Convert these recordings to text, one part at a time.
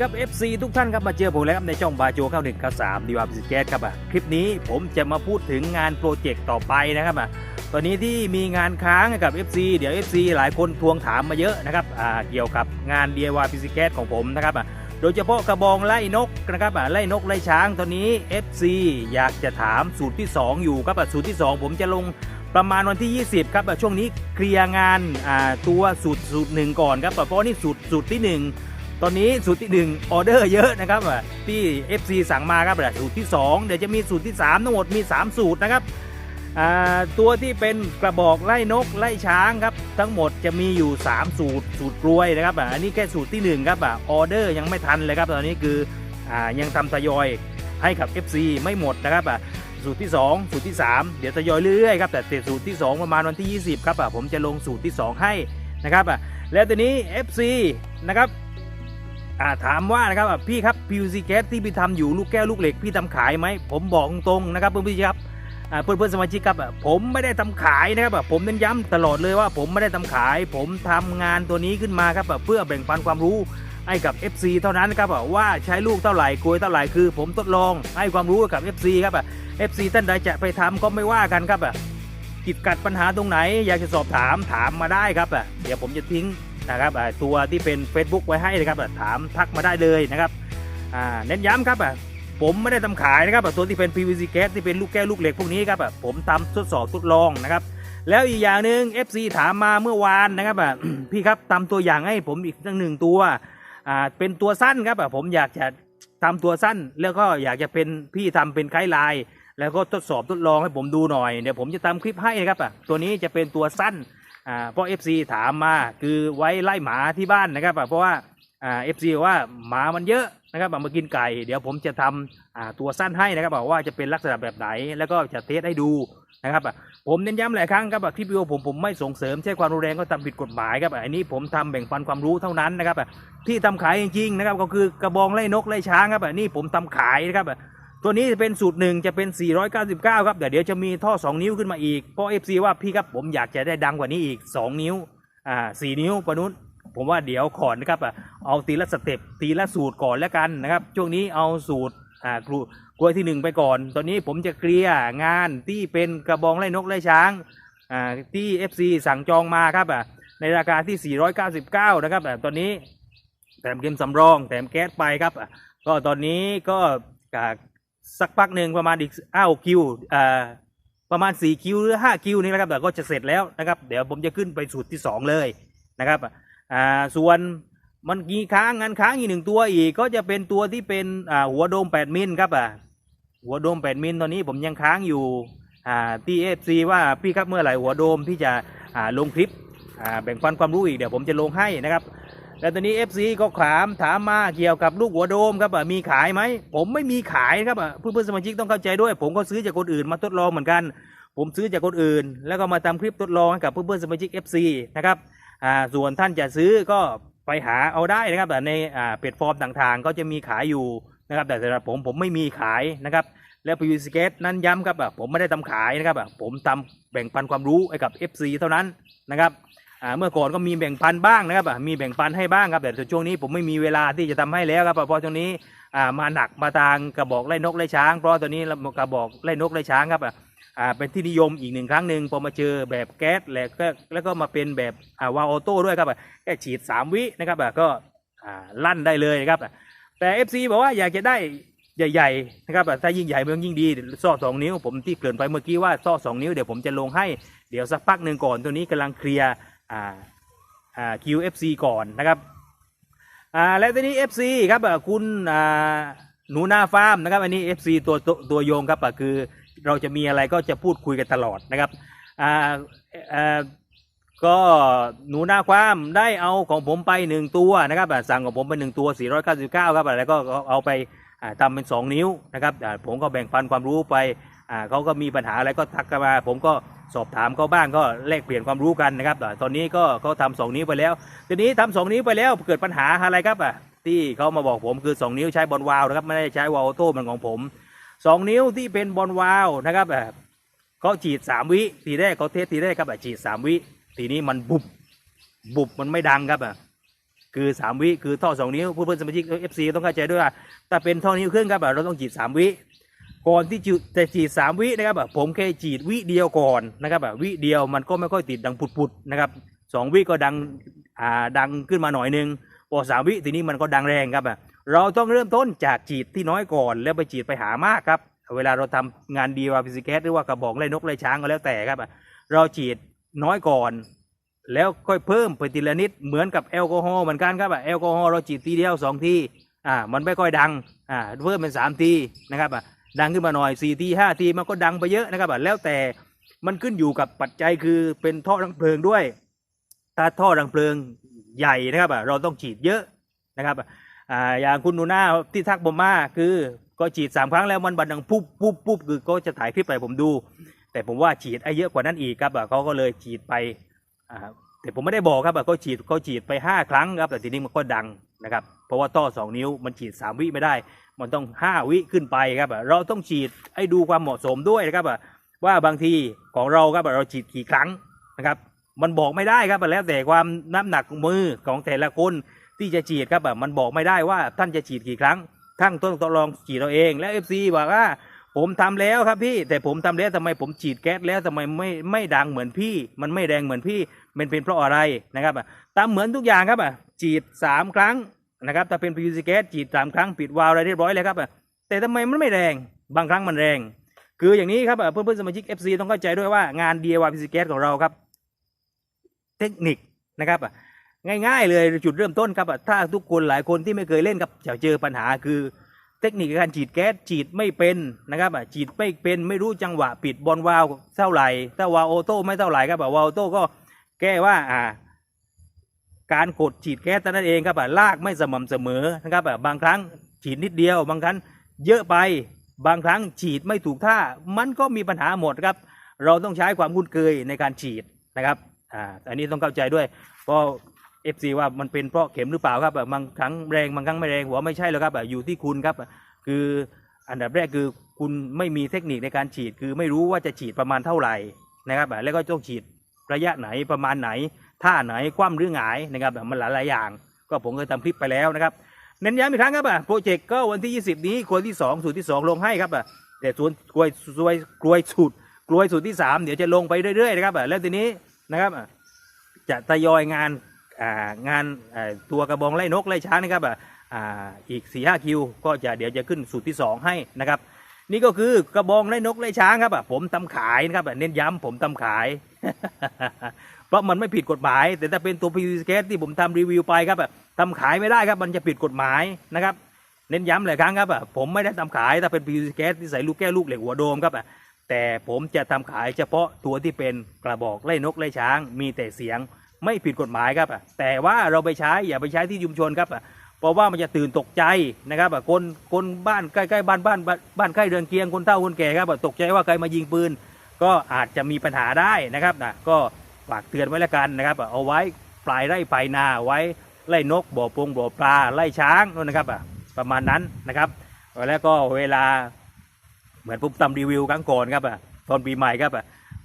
สวัสดีครับ FC ทุกท่านครับมาเจอผมแล้วครับในช่องบาโจ91ครับ3ดีวาบิสแกสครับอะคลิปนี้ผมจะมาพูดถึงงานโปรเจกต์ต่อไปนะครับอะตอนนี้ที่มีงานค้างกับ FC เดี๋ยว FC หลายคนทวงถามมาเยอะนะครับอ่าเกี่ยวกับงาน DIY บิสแกสของผมนะครับอะโดยเฉพาะกระบองไล่นกนะครับอะไล่นกไล่ช้างตอนนี้ FC อยากจะถามสูตรที่ 2 อยู่ครับอะสูตรที่ 2 ผมจะลงประมาณวันที่ 20 ครับช่วงนี้เคลียร์งานอ่าตัวสูตรสูตรหนึ่งก่อนครับอ่เพราะว่านี่สูตรสูตรที่หนึ่ง ตอนนี้สูตรที่ 1 ออเดอร์เยอะนะครับอะที่ FC สั่งมาครับสูตรที่ 2 เดี๋ยวจะมีสูตรที่ 3 ทั้งหมดมี 3 สูตรนะครับตัวที่เป็นกระบอกไล่นกไล่ช้างครับ ทั้งหมดจะมีอยู่ 3 สูตรสูตรกล้วยนะครับอะอันนี้แค่สูตรที่ 1 ครับอะออเดอร์ยังไม่ทันเลยครับ ตอนนี้คืออยังทำทยอยให้กับ FC ไม่หมดนะครับสูตรที่ 2 สูตรที่ 3 เดี๋ยวทยอยเรื่อยๆครับแต่สูตรที่ 2 ประมาณวันที่ 20 ครับผมจะลงสูตรที่ 2 ให้นะครับแล้วตัวนี้ FC นะครับ อ่าถามว่านะครับพี่ครับ PVC gas ที่พี่ทำอยู่ลูกแก้วลูกเหล็กพี่ทำขายไหมผมบอกตรงๆนะครับเพื่อนๆครับเพื่อนเพื่อนๆสมาชิกครับผมไม่ได้ทำขายนะครับผมเน้นย้ำตลอดเลยว่าผมไม่ได้ทำขาย ผมทำงานตัวนี้ขึ้นมาครับเพื่อแบ่งปันความรู้ให้กับ FC เท่านั้นครับว่าใช้ลูกเท่าไหร่กลวยเท่าไหร่คือ ผมทดลองให้ความรู้กับ FC ครับอะ FC ท่านใดจะไปทำก็ไม่ว่ากันครับกิดกัดปัญหาตรงไหน อยากจะสอบถามถามมาได้ครับเดี๋ยวผมจะทิ้ง นะครับตัวที่เป็น Facebook ไว้ให้นะครับถามทักมาได้เลยนะครับเน้นย้ำครับผมไม่ได้ทำขายนะครับตัวที่เป็น PVC gas ที่เป็นลูกแก้วลูกเหล็กพวกนี้ครับผมทำทดสอบทดลองนะครับ แล้วอีกอย่างหนึ่ง FC ถามมาเมื่อวานนะครับพี่ครับทำตัวอย่างให้ผมอีกสักหนึ่งตัวเป็นตัวสั้นครับผมอยากจะทำตัวสั้น แล้วก็อยากจะเป็นพี่ทำเป็นไกด์ไลน์แล้วก็ทดสอบทดลองให้ผมดูหน่อยเดี๋ยวผมจะทำคลิปให้นะครับตัวนี้จะเป็นตัวสั้น อ่าเพราะ FC ถามมาคือไว้ไล่หมาที่บ้านนะครับเพราะว่าอ่า FC ว่าหมามันเยอะนะครับมากินไก่ เดี๋ยวผมจะทำอ่าตัวสั้นให้นะครับบอกว่าจะเป็นลักษณะแบบไหน แล้วก็จะเทสให้ดูนะครับผมเน้นย้ำหลายครั้งครับอะคลิปวิดีโอผมผมไม่ส่งเสริมใช้ความรุนแรงก็ทำผิดกฎหมายครับอันนี้ผมทำแบ่งปันความรู้เท่านั้นนะครับที่ทำขายจริงๆนะครับก็คือกระบองไล่นกไล่ช้างครับอะนี่ผมทำขายนะครับ ตัวนี้จะเป็นสูตรหนึ่งจะเป็น 499 ครับแต่เดี๋ยวจะมีท่อ 2 นิ้วขึ้นมาอีก เพราะ FC ว่าพี่ครับผมอยากจะได้ดังกว่านี้อีก 2 นิ้วอ่า4นิ้วปะนุษผมว่าเดี๋ยวขอนนะครับอะเอาทีละสเต็ปทีละสูตรก่อนแล้วกันนะครับ ช่วงนี้เอาสูตรอ่ากลูกล้วยที่ 1 ไปก่อน ตอนนี้ผมจะเคลียร์งานที่เป็นกระบองไล่นกไล่ช้างอ่าที่ FC สั่งจองมาครับอะในราคาที่ 499 นะครับอะตอนนี้แถมเกมสำรองแถมแก๊สไปครับอะก็ตอนนี้ก็ สักพักหนึ่งประมาณอีกอ้าวคิวอ่าประมาณ 4 คิวหรือ 5 คิวนี่นะครับแต่ก็จะเสร็จแล้วนะครับ เดี๋ยวผมจะขึ้นไปสูตรที่ 2 เลยนะครับอ่าส่วนมันมีค้างงานค้างอีกหนึ่งตัวอีกก็จะเป็นตัวที่เป็นอ่าหัวโดม 8 มิลครับอะหัวโดม 8 มิลตอนนี้ผมยังค้างอยู่อ่าที่เอฟซีว่าพี่ครับเมื่อไหร่หัวโดมที่จะอ่าลงคลิปอ่าแบ่งปันความรู้อีกเดี๋ยวผมจะลงให้นะครับ แล้วตอนนี้ FC ก็ถามถามมาเกี่ยวกับลูกหัวโดมครับอะมีขายไหม ผมไม่มีขายครับอะเพื่อนๆสมาชิกต้องเข้าใจด้วย ผมก็ซื้อจากคนอื่นมาทดลองเหมือนกัน ผมซื้อจากคนอื่น แล้วก็มาทำคลิปทดลองให้กับเพื่อนๆสมาชิก FC นะครับอ่าส่วนท่านจะซื้อก็ไปหาเอาได้นะครับแต่ในอ่าเพจฟอร์มต่างๆ ก็จะมีขายอยู่นะครับแต่สำหรับผมผมไม่มีขายนะครับแล้ว p ี c สเกตนั้นย้ำครับอะผมไม่ได้ทำขายนะครับอะผมทำแบ่งปันความรู้ให้กับ FC เท่านั้นนะครับ อ่าเมื่อก่อนก็มีแบ่งปันบ้างนะครับอะมีแบ่งปันให้บ้างครับแต่ช่วงนี้ผมไม่มีเวลาที่จะทำให้แล้วครับเพราะช่วงนี้อ่ามาหนักมาทางกระบอกไล่นกไล่ช้าง เพราะตอนนี้กระบอกไล่นกไล่ช้างครับอ่าเป็นที่นิยมอีกหนึ่งครั้งหนึ่งพอมาเจอแบบแก๊สแล้วก็แล้วก็มาเป็นแบบอ่าวาวออโต้ด้วยครับแค่ฉีด 3 วินะครับก็อ่าลั่นได้เลยนะครับอะแต่ FC บอกว่าอยากจะได้ใหญ่ๆนะครับถ้ายิ่งใหญ่มันยิ่งดีซ่อสองนิ้วผมที่เกริ่นไปเมื่อกี้ว่าซ่อสองนิ้วเดี๋ยวผมจะลงให้เดี๋ยวสักพักหนึ่งก่อนตัวนี้กำลังเคลียร์ อ่าอ่า QFC ก่อนนะครับอ่าแล้วทีนี้ FC ครับคุณอ่าหนูนาฟาร์มนะครับอันนี้ FC ตัวตัวตัวโยงครับคือเราจะมีอะไรก็จะพูดคุยกันตลอดนะครับอ่าอ่าก็หนูนาความได้เอาของผมไปหนึ่งตัวนะครับสั่งของผมไปหนึ่งตัว 499 ครับอะแล้วก็เอาไปอ่าทำเป็น 2 นิ้วนะครับผมก็แบ่งปันความรู้ไป อ่าเขาก็มีปัญหาอะไรก็ทักกันมา ผมก็สอบถามเขาบ้างก็แลกเปลี่ยนความรู้กันนะครับตอนนี้ก็เขาทำสองนิ้วไปแล้ว ทีนี้ทำสองนิ้วไปแล้วเกิดปัญหาอะไรครับอะที่เขามาบอกผมคือสองนิ้วใช้บอลวาล์วนะครับไม่ได้ใช้วาล์วโต้เหมือนของผมสองนิ้วที่เป็นบอลวาล์วนะครับเขาฉีดสามวิทีแรกเขาเทสทีแรกครับฉีดสามวิทีนี้มันบุบบุบมันไม่ดังครับอะคือ 3 วิคือท่อ 2 นิ้วเพื่อนๆสมาชิก FC ต้องเข้าใจด้วยว่าถ้าเป็นท่อนิ้วครึ่งครับเราต้องฉีด 3 วิ ก่อนที่จะฉีด3วินะครับผมแค่ฉีดวิเดียวก่อนนะครับวิเดียวมันก็ไม่ค่อยติดดังปุดๆนะครับสองวิก็ดังอ่าดังขึ้นมาหน่อยนึงพอสามวิทีนี้มันก็ดังแรงครับเราต้องเริ่มต้นจากฉีดที่น้อยก่อน แล้วไปฉีดไปหามากครับเวลาเราทำงานดีวาฟิสิกสหรือว่ากระบอกไล่นกไล่ช้างก็แล้วแต่ครับเราฉีดน้อยก่อน แล้วค่อยเพิ่มไปทีละนิดเหมือนกับแอลกอฮอล์เหมือนกันครับแอลกอฮอล์เราฉีดทีเดียวสองทีอ่ามันไม่ค่อยดังอ่าเพิ่มเป็นสามทีนะครับอะ ดังขึ้นมาหน่อยสี่ทีห้าทีมันก็ดังไปเยอะนะครับแล้วแต่มันขึ้นอยู่กับปัจจัยคือเป็นท่อรังเพลิงด้วย ถ้าท่อรังเพลิงใหญ่นะครับเราต้องฉีดเยอะนะครับอ่าอย่างคุณนูน้าที่ทักผมมาคือก็ฉีดสามครั้งแล้วมันบันดังปุ๊บปุ๊บปุ๊บคือก็จะถ่ายคลิปไปผมดู แต่ผมว่าฉีดไอ้เยอะกว่านั้นอีกครับอะเขาก็เลยฉีดไปอ่าแต่ผมไม่ได้บอกครับอะเขาฉีดเขาฉีดไปห้าครั้งครับแต่ทีนี้มันก็ดังนะครับ เพราะว่าต่อสองนิ้วมันฉีดสามวิไม่ได้ มันต้องห้าวิขึ้นไปครับเราต้องฉีดให้ดูความเหมาะสมด้วยนะครับว่าบางทีของเราครับเราฉีดกี่ครั้งนะครับ มันบอกไม่ได้ครับแล้วแต่ความน้ำหนักมือของแต่ละคนที่จะฉีดครับแบบมันบอกไม่ได้ว่าท่านจะฉีดกี่ครั้งท่านต้องลองฉีดเราเองแล้วเอฟซีบอกว่าผมทำแล้วครับพี่แต่ผมทำแล้วทำไมผมฉีดแก๊สแล้วทำไมไม่ไม่ดังเหมือนพี่ มันไม่แรงเหมือนพี่มันเป็นเพราะอะไรนะครับตามเหมือนทุกอย่างครับอะฉีดสามครั้ง นะครับถ้าเป็นพีซีแก๊สฉีดสามครั้งปิดวาล์วอะไรเรียบร้อยเลยครับแต่ทำไมมันไม่แรงบางครั้งมันแรง คืออย่างนี้ครับอะเพื่อนๆสมาชิก FC ต้องเข้าใจด้วยว่างาน DIY พีซีแก๊สของเราครับ เทคนิคนะครับง่ายๆเลยจุดเริ่มต้นครับถ้าทุกคนหลายคนที่ไม่เคยเล่นครับจะเจอปัญหาคือ เทคนิคการฉีดแก๊สฉีดไม่เป็นนะครับฉีดไม่เป็นไม่รู้จังหวะปิดบอลวาล์วเท่าไหร่ถ้าวาล์วออโต้ไม่เท่าไหร่ครับวาล์วออโต้ก็แก้ว่าอ่า การกดฉีดแก๊สเท่านั้นเองครับลากไม่สม่ำเสมอนะครับบางครั้งฉีดนิดเดียว บางครั้งเยอะไปบางครั้งฉีดไม่ถูกท่ามันก็มีปัญหาหมดครับ เราต้องใช้ความคุ้นเคยในการฉีดนะครับอ่าอันนี้ต้องเข้าใจด้วยเพราะเอฟซีว่ามันเป็นเพราะเข็มหรือเปล่าครับแบบบางครั้งแรงบางครั้งไม่แรงหัวไม่ใช่แล้วครับอยู่ที่คุณครับ คืออันดับแรกคือคุณไม่มีเทคนิคในการฉีด คือไม่รู้ว่าจะฉีดประมาณเท่าไหร่นะครับแล้วก็ต้องฉีดระยะไหนประมาณไหน ท่าไหนคว่ำหรือหงายนะครับแบบมันหลายหลายๆอย่าง ก็ผมเคยทำคลิปไปแล้วนะครับเน้นย้ำอีกครั้งครับอะโปรเจกต์ก็วันที่ 20 นี้ครัวที่ 2 สูตรที่ 2 ลงให้ครับอะแต่ส่วนกล้วยกล้วยกล้วยสูตรกล้วยสูตรที่ 3 เดี๋ยวจะลงไปเรื่อยๆนะครับอะแล้วทีนี้นะครับจะทยอยงานงานตัวกระบองไล่นกไล่ช้างนะครับอ่าอ่าอีก4ี่ห้าคิว ก็จะเดี๋ยวจะขึ้นสูตรที่ 2 ให้นะครับ นี่ก็คือกระบองไล่นกไล่ช้างครับอะผมทำขายนะครับเน้นย้ำผมทำขาย เพราะมันไม่ผิดกฎหมาย แต่ถ้าเป็นตัวพีซีเคสที่ผมทำรีวิวไปครับอะทำขายไม่ได้ครับมันจะผิดกฎหมายนะครับเน้นย้ำหลายครั้งครับผมไม่ได้ทำขายถ้าเป็นพีซีเคสที่ใส่ลูกแก้วลูกเหล็กหัวโดมครับแต่ผมจะทำขายเฉพาะตัวที่เป็นกระบอกไล่นกไล่ช้าง มีแต่เสียงไม่ผิดกฎหมายครับแต่ว่าเราไปใช้อย่าไปใช้ที่ชุมชนครับเพราะว่ามันจะตื่นตกใจนะครับคนคนบ้านใกล้ๆบ้านบ้านบ้านใกล้เรือนเคียงคนเฒ่าคนแก่ครับตกใจว่าใครมายิงปืน ก็อาจจะมีปัญหาได้นะครับนะก็ ฝากเตือนไว้แล้วกันนะครับ เอาไว้ปลายไร่ปลายนาไว้ไล่นกบ่อปงบ่อปลาไล่ช้างนู่นนะครับประมาณนั้นนะครับ แล้วก็เวลาเหมือนผมทำรีวิวครั้งก่อนครับตอนปีใหม่ครับ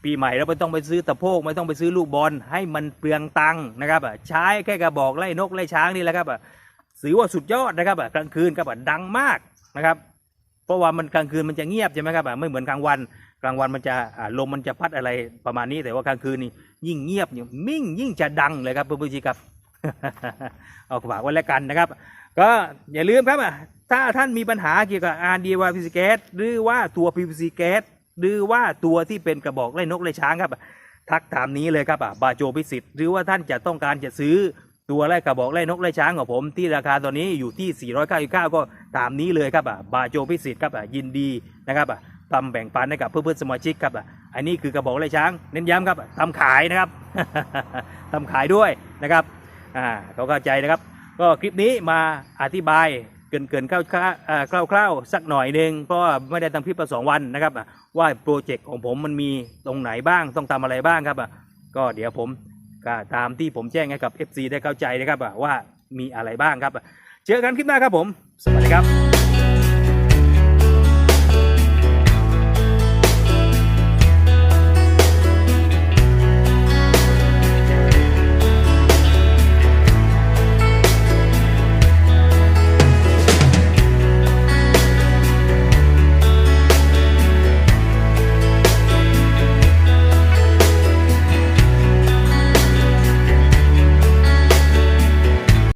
ปีใหม่เราไม่ต้องไปซื้อตะโพกไม่ต้องไปซื้อลูกบอลให้มันเปลืองตังค์นะครับใช้แค่กระบอกไล่นกไล่ช้างนี่แหละครับถือว่าสุดยอดนะครับกลางคืนครับดังมากนะครับเพราะว่ามันกลางคืนมันจะเงียบใช่ไหมครับไม่เหมือนกลางวัน กลางวันมันจะลมมันจะพัดอะไรประมาณนี้แต่ว่ากลางคืนนี่ ยิ่งเงียบยิ่งมิ่งยิ่งจะดังเลยครับเพื่อนๆครับเอาฝากไว้แล้วกันนะครับ ก็อย่าลืมครับอะถ้าท่านมีปัญหาเกี่ยวกับ RDY PVC gas หรือว่าตัว PVC gas หรือว่าตัวที่เป็นกระบอกไล่นกไล่ช้างครับ ทักถามนี้เลยครับอะบาโจพิสิทธิ์หรือว่าท่านจะต้องการจะซื้อตัวไล่กระบอกไล่นกไล่ช้างของผม ที่ราคาตอนนี้อยู่ที่ 499 ก็ตามนี้เลยครับอะบาโจพิสิทธิ์ครับอะยินดีนะครับอะทำแบ่งปันให้กับเพื่อนๆสมาชิกครับอะ อันนี้คือกระบอกไล่ช้างเน้นย้ำครับทำขายนะครับทำขายด้วยนะครับอ่าเขาเข้าใจนะครับ ก็คลิปนี้มาอธิบายเกินเกินๆคร่าวๆเอ่อคร่าวๆสักหน่อยหนึ่งเพราะว่าไม่ได้ทำคลิปมาสองวันนะครับ ว่าโปรเจกต์ของผมมันมีตรงไหนบ้างต้องทำอะไรบ้างครับก็เดี๋ยวผมตามที่ผมแจ้งให้กับ FC ได้เข้าใจนะครับว่ามีอะไรบ้างครับ เจอกันคลิปหน้าครับผม สวัสดีครับ